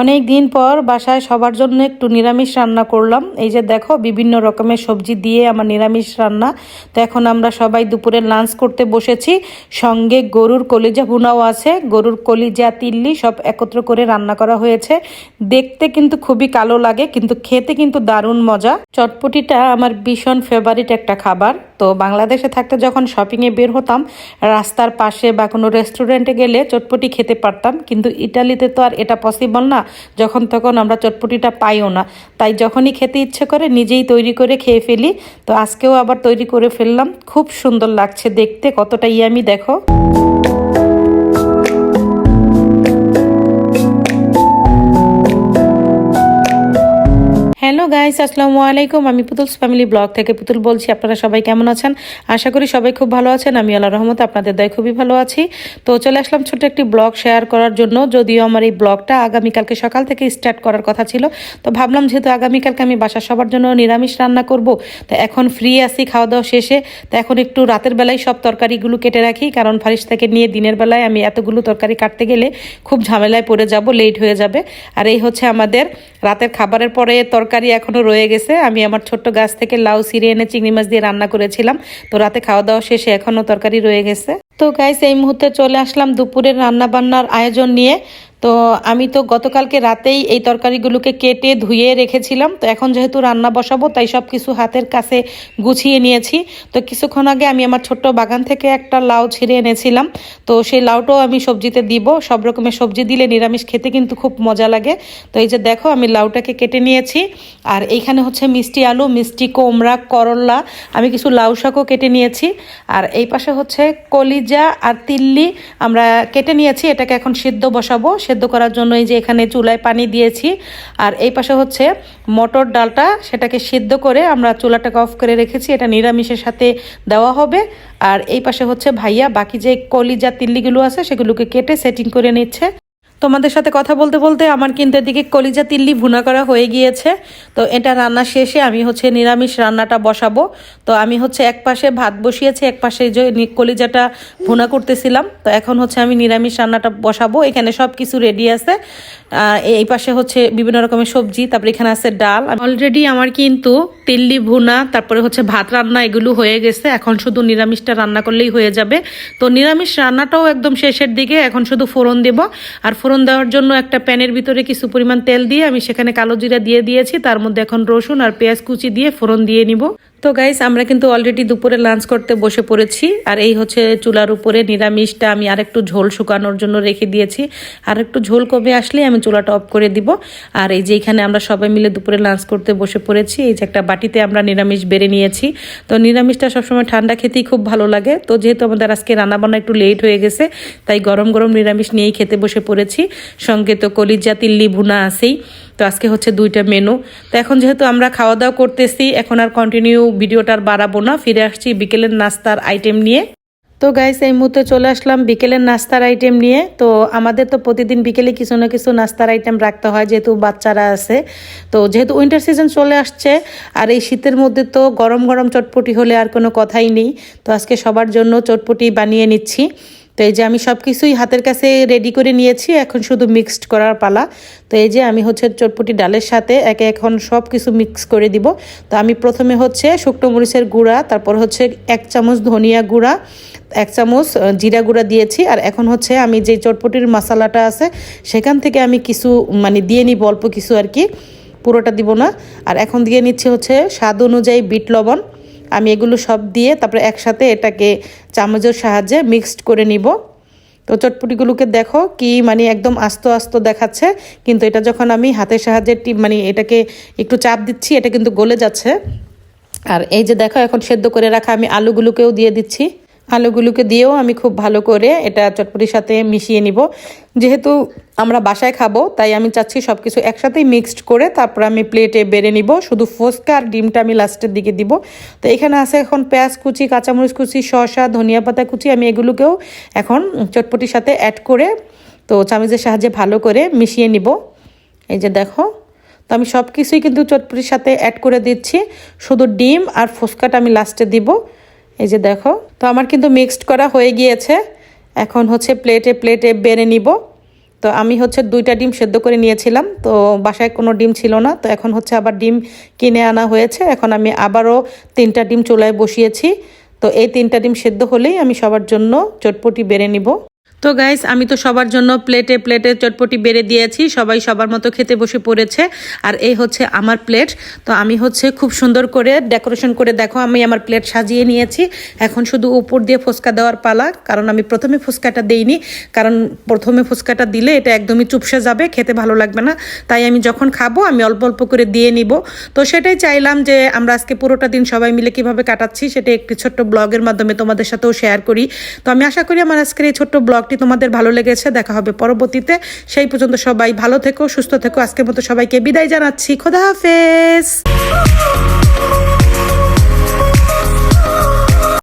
অনেক দিন পর বাসায় সবার জন্য একটু নিরামিষ রান্না করলাম। এই যে দেখো, বিভিন্ন রকমের সবজি দিয়ে আমার নিরামিষ রান্না। তো এখন আমরা সবাই দুপুরে লাঞ্চ করতে বসেছি। সঙ্গে গরুর কলিজা ভুনাও আছে। গরুর কলিজা, তিল্লি সব একত্র করে রান্না করা হয়েছে। দেখতে কিন্তু খুবই কালো লাগে, কিন্তু খেতে কিন্তু দারুণ মজা। চটপটিটা আমার ভীষণ ফেভারিট একটা খাবার। তো বাংলাদেশে থাকতে যখন শপিংয়ে বের হতাম, রাস্তার পাশে বা কোনো রেস্টুরেন্টে গেলে চটপটি খেতে পারতাম। কিন্তু ইটালিতে তো আর এটা পসিবল না। যখন তখন আমরা চটপটিটা পাইও না। তাই যখনই খেতে ইচ্ছে করে নিজেই তৈরি করে খেয়ে ফেলি। তো আজকেও আবার তৈরি করে ফেললাম। খুব সুন্দর লাগছে দেখতে। কতটা ইয়ামি দেখো। হ্যালো গাইস, আসসালামু আলাইকুম। আমি পুতুলস ফ্যামিলি ব্লগ থেকে পুতুল বলছি, আপনারা সবাই কেমন আছেন? আশা করি সবাই খুব ভালো আছেন। আমি আল্লাহ রহমত আপনাদের দয় খুবই ভালো আছি। তো চলে আসলাম ছোট একটি ব্লগ শেয়ার করার জন্য। যদিও আমার এই ব্লগটা আগামীকালকে সকাল থেকে স্টার্ট করার কথা ছিল, তো ভাবলাম যেহেতু আগামীকালকে আমি বাসার সবার জন্য নিরামিষ রান্না করব, তো এখন ফ্রি আছি খাওয়া দাওয়া শেষে। তো এখন একটু রাতের বেলায় সব তরকারিগুলো কেটে রাখি, কারণ ফারিস থেকে নিয়ে দিনের বেলায় আমি এতগুলো তরকারি কাটতে গেলে খুব ঝামেলায় পড়ে যাব লেট হয়ে যাবে। আর এই হচ্ছে আমাদের রাতের খাবারের পরে তরকারি এখনও রয়ে গেছে। আমি আমার ছোট্ট গাছ থেকে লাউ সিরে এনে চিংড়ি মাছ দিয়ে রান্না করেছিলাম। তো রাতে খাওয়া দাওয়া শেষে এখনও তরকারি রয়ে গেছে। তো গাইস এই মুহূর্তে চলে আসলাম দুপুরের রান্না বান্নার আয়োজন নিয়ে। তো আমি তো গতকালকে রাতেই এই তরকারিগুলোকে কেটে ধুয়ে রেখেছিলাম। তো এখন যেহেতু রান্না বসাবো, তাই সব কিছু হাতের কাছে গুছিয়ে নিয়েছি। তো কিছুক্ষণ আগে আমি আমার ছোট্ট বাগান থেকে একটা লাউ ছিঁড়ে এনেছিলাম। তো সেই লাউটাও আমি সবজিতে দিব। সব রকমের সবজি দিলে নিরামিষ খেতে কিন্তু খুব মজা লাগে। তো এই যে দেখো, আমি লাউটাকে কেটে নিয়েছি। আর এইখানে হচ্ছে মিষ্টি আলু, মিষ্টি কোমড়া করল্লা আমি কিছু লাউ শাকও কেটে নিয়েছি। আর এই পাশে হচ্ছে কলিজা আর তিল্লি আমরা কেটে নিয়েছি। এটাকে এখন সিদ্ধ বসাবো। সেদ্ধ করার জন্য এই যে এখানে চুলায় পানি দিয়েছি। আর এই পাশে হচ্ছে মটর ডালটা, সেটাকে সিদ্ধ করে আমরা চুলাটাকে অফ করে রেখেছি। এটা নিরামিষের সাথে দেওয়া হবে। আর এই পাশে হচ্ছে ভাইয়া বাকি যে কলিজা তিল্লিগুলো আছে, সেগুলোকে কেটে সেটিং করে নিচ্ছে। তোমাদের সাথে কথা বলতে বলতে আমার কিন্তু এদিকে কলিজা তিল্লি ভুনা করা হয়ে গিয়েছে। তো এটা রান্না শেষে আমি হচ্ছে নিরামিষ রান্নাটা বসাবো। তো আমি হচ্ছে এক পাশে ভাত বসিয়েছি, এক পাশে যে কলিজাটা ভুনা করতেছিলাম। তো এখন হচ্ছে আমি নিরামিষ রান্নাটা বসাবো। এখানে সব কিছু রেডি আছে এই পাশে হচ্ছে বিভিন্ন রকমের সবজি, তারপরে এখানে আছে ডাল। অলরেডি আমার কিন্তু তিল্লি ভুনা, তারপরে হচ্ছে ভাত রান্না এগুলো হয়ে গেছে। এখন শুধু নিরামিষটা রান্না করলেই হয়ে যাবে। তো নিরামিষ রান্নাটাও একদম শেষের দিকে, এখন শুধু ফোড়ন দেব। আর ফোড়ন দেওয়ার জন্য একটা প্যানের ভিতরে কিছু পরিমাণ তেল দিয়ে আমি সেখানে কালো জিরা দিয়ে দিয়েছি। তার মধ্যে এখন রসুন আর পেঁয়াজ কুচি দিয়ে ফোড়ন দিয়ে নিব। তো গাইস আমরা কিন্তু অলরেডি দুপুরে লাঞ্চ করতে বসে পড়েছি। আর এই হচ্ছে চুলার উপরে নিরামিষটা আমি আর একটু ঝোল শুকানোর জন্য রেখে দিয়েছি। আর একটু ঝোল কবে আসলে আমি চুলাটা অফ করে দিব। আর এই যে এখানে আমরা সবাই মিলে দুপুরে লাঞ্চ করতে বসে পড়েছি, এই যে একটা বাটিতে আমরা নিরামিষ বেড়ে নিয়েছি। তো নিরামিষটা সবসময় ঠান্ডা খেতেই খুব ভালো লাগে। তো যেহেতু আমাদের আজকে রান্নাবান্না একটু লেট হয়ে গেছে, তাই গরম গরম নিরামিষ নিয়েই খেতে বসে পড়েছি। সঙ্গে তো কলিজা তিল্লি ভুনা আছেই। তো আজকে হচ্ছে দুইটা মেনু তো এখন যেহেতু আমরা খাওয়া দাওয়া করতেছি, এখন আর কন্টিনিউ ভিডিওটা বাড়াবো না। ফিরে আসছি বিকেলের নাস্তার আইটেম নিয়ে। তো গাইস এই মুহূর্তে চলে আসলাম বিকেলের নাস্তার আইটেম নিয়ে। তো আমাদের তো প্রতিদিন বিকেলে কিছু না কিছু নাস্তার আইটেম রাখতে হয়, যেহেতু বাচ্চারা আছে। তো যেহেতু উইন্টার সিজন চলে আসছে, আর এই শীতের মধ্যে তো গরম গরম চটপটি হলে আর কোনো কথাই নেই। তো আজকে সবার জন্য চটপটি বানিয়ে নিচ্ছি। তো এই যে আমি সব কিছুই হাতের কাছে রেডি করে নিয়েছি, এখন শুধু মিক্সড করার পালা। তো এই যে আমি হচ্ছে চটপটি ডালের সাথে একে এখন সব কিছু মিক্স করে দিব। তো আমি প্রথমে হচ্ছে শুকনো মরিচের গুঁড়া, তারপর হচ্ছে এক চামচ ধনিয়া গুঁড়া, এক চামচ জিরা গুঁড়া দিয়েছি। আর এখন হচ্ছে আমি যে চটপটির মশালাটা আছে, সেখান থেকে আমি কিছু মানে দিয়ে নিব অল্প কিছু আর কি, পুরোটা দিব না। আর এখন দিয়ে নিচ্ছি হচ্ছে স্বাদ অনুযায়ী বিট লবণ। আমি এগুলো সব দিয়ে তারপরে একসাথে এটাকে চামচের সাহায্যে মিক্সড করে নিব। তো চটপটিগুলোকে দেখো কি মানে একদম আস্ত আস্ত দেখাচ্ছে, কিন্তু এটা যখন আমি হাতের সাহায্যে মানে এটাকে একটু চাপ দিচ্ছি, এটা কিন্তু গলে যাচ্ছে। আর এই যে দেখো, এখন সেদ্ধ করে রাখা আমি আলুগুলোকেও দিয়ে দিচ্ছি। আলুগুলোকে দিয়েও আমি খুব ভালো করে এটা চটপটির সাথে মিশিয়ে নিব। যেহেতু আমরা বাসায় খাব, তাই আমি চাচ্ছি সব কিছু একসাথেই মিক্সড করে তারপর আমি প্লেটে বেড়ে নিব। শুধু ফোসকা আর ডিমটা আমি লাস্টের দিকে দিব। তো এখানে আছে এখন পেঁয়াজ কুচি, কাঁচামরিচ কুচি, শসা, ধনিয়া পাতা কুচি আমি এগুলোকেও এখন চটপটির সাথে অ্যাড করে তো চামিচের সাহায্যে ভালো করে মিশিয়ে নিব। এই যে দেখো, তো আমি সব কিছুই কিন্তু চটপটির সাথে অ্যাড করে দিচ্ছি। শুধু ডিম আর ফুচকাটা আমি লাস্টে দিব। এই যে দেখো, তো আমার কিন্তু মিক্সড করা হয়ে গিয়েছে। এখন হচ্ছে প্লেটে প্লেটে বেড়ে নিব। তো আমি হচ্ছে দুইটা ডিম সেদ্ধ করে নিয়েছিলাম, তো বাসায় কোনো ডিম ছিল না। তো এখন হচ্ছে আবার ডিম কিনে আনা হয়েছে। এখন আমি আবারও তিনটা ডিম চুলায় বসিয়েছি। তো এই তিনটা ডিম সেদ্ধ হলেই আমি সবার জন্য চটপটি বেড়ে নিব। তো গাইস আমি তো সবার জন্য প্লেটে প্লেটে চটপটি বেড়ে দিয়েছি। সবাই সবার মতো খেতে বসে পড়েছে। আর এই হচ্ছে আমার প্লেট তো আমি হচ্ছে খুব সুন্দর করে ডেকোরেশন করে দেখো, আমি আমার প্লেট সাজিয়ে নিয়েছি। এখন শুধু উপর দিয়ে ফুচকা দেওয়ার পালা, কারণ আমি প্রথমে ফুচকাটা দেইনি। কারণ প্রথমে ফুচকাটা দিলে এটা একদমই চুপসে যাবে, খেতে ভালো লাগবে না। তাই আমি যখন খাব, আমি অল্প অল্প করে দিয়ে নিব। তো সেটাই চাইলাম যে, আমরা আজকে পুরোটা দিন সবাই মিলে কীভাবে কাটাচ্ছি, সেটা একটি ছোট্ট ব্লগের মাধ্যমে তোমাদের সাথেও শেয়ার করি। তো আমি আশা করি আমার আজকের এই ছোট্ট ব্লগটি তোমাদের ভালো লেগেছে, দেখা হবে পরবর্তীতে। সেই পর্যন্ত সবাই ভালো থেকো, সুস্থ থেকো। আজকের মতো সবাইকে বিদায় জানাচ্ছি। খোদা হাফেজ।